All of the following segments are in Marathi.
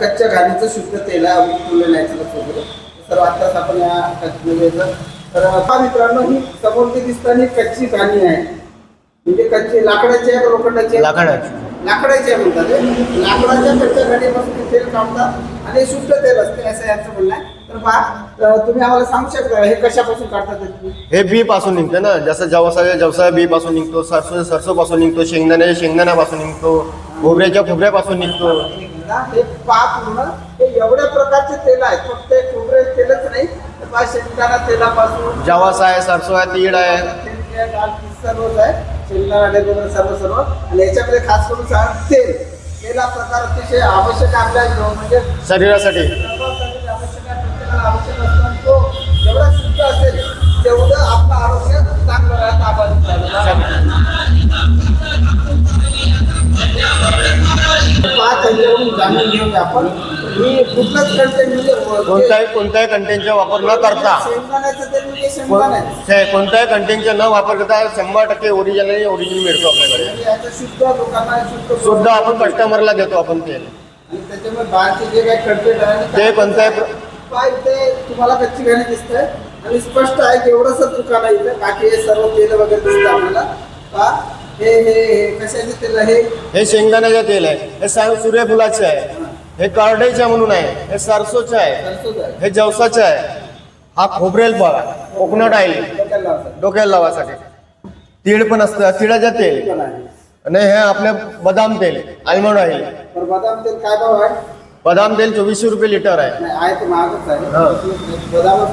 कच्च्या घाणीचं शुद्ध तेल आहे आम्ही फुलं वगैरे सर्व आत्ताच आपण या कच्च्याचं तर आता मित्रांनो ही समोर ते दिसताना कच्ची घाणी आहे. म्हणजे कच्ची लाकडाची आहे का लोखंडाची लाकडाची. लाकडाची म्हणतात. लाकडाच्या कच्च्या तेल काढतात आणि शुद्ध तेल असते असं यांचं म्हणणं आहे. तर पहा तुम्ही आम्हाला सांगू शकता हे कशापासून काढतात हे बी पासून निघतं ना. जसं जवसाच्या जवसा बी पासून निघतो सरसो सरसो पासून निघतो शेंगदाणे शेंगदाण्यापासून निघतो खोबऱ्याच्या खोबऱ्यापासून निघतो. हे पहा पूर्ण हे एवढ्या प्रकारचे तेल आहेत. फक्त खोबरे तेलच नाही तर पहा शेंगदाणा तेलापासून जवास आहे सरसो आहे तीळ आहे. सर्वच आहे. शेंगदाणा वगैरे सर्व सर्व. आणि याच्यामध्ये खास करून सांगा तेल. तेल हा प्रकार अतिशय आवश्यक आहे आपल्या म्हणजे शरीरासाठी. आवश्यक आहे प्रत्येकाला आवश्यक असतो आणि तो जेवढा शुद्ध असेल तेवढं आपलं आरोग्य चांगलं राहतं आपण. पाच जाणून घेऊया आपण. मी कुठलंच कंटेंट म्हणजे कोणत्याही कोणत्याही कंटेंटचा वापर न करता. म्हणजे कोणत्याही कंटेंटचा न वापर करता शंभर टक्के ओरिजिनल ओरिजिनल मिळतो आपल्याकडे. सुद्धा आपण कस्टमरला देतो आपण तेल आणि त्याच्यामुळे बाहेरचे जे काही कंटेंट आहे ते कोणत्याही तुम्हाला कच्ची घाणी दिसत आणि स्पष्ट आहे की एवढंच दुकान आहे इथे. बाकी हे सर्व तेल वगैरे दिसतं आपल्याला. हे हे हे कशाचे तेल आहे? हे शेंगदाण्याचे तेल आहे. हे सूर्यफुलाचे आहे. हे कार्डेच्या म्हणून आहे हे सरसोचे आहे आहे हे जवसाचे आहे. हा खोबरेल पण कोकोनट ऑइल डोक्याला लावासाठी. तीळ पण असतं तिळाचं तेल. आहे. आणि हे आपलं बदाम तेल आल्मंड ऑइल तर बदाम तेल काय भाव आहे? बदाम तेल चोवीसशे रुपये लिटर आहे. नाही आहे आहे. हा.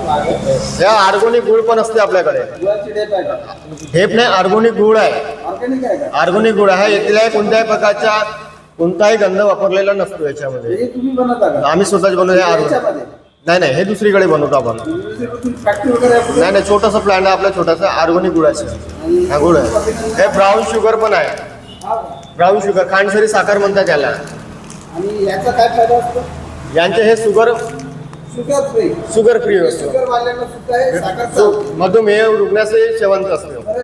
आहे. या आर्गोनिक गुळ पण असते आपल्याकडे. आहे हे पण आर्गोनिक गुळ आहे. आहे आर्गोनिक गुळ आहे यातल्या कोणत्याही प्रकारचा कोणताही गंध वापरलेला नसतो याच्यामध्ये. हे तुम्ही बनवता का? आम्ही स्वतःच बनवतो हे याच्यामध्ये? नाही नाही हे दुसरीकडे बनवतो आपण. फॅक्टरी वगैरे आहे कुठे? नाही नाही छोटंसं प्लॅन आहे आपलं छोटंसं आर्गोनिक गुळाचं हा गुळ आहे. हे ब्राऊन शुगर पण आहे. हा का? ब्राऊन शुगर खांडसरी साखर म्हणतात त्याला आणि याचा काय फायदा असतो? यांचे हे sugar sugar free sugar free असतो. शुगर वाल्यांना सुद्धा हे साखर चालते. मधुमेह रुग्णाचे सेवन असतं.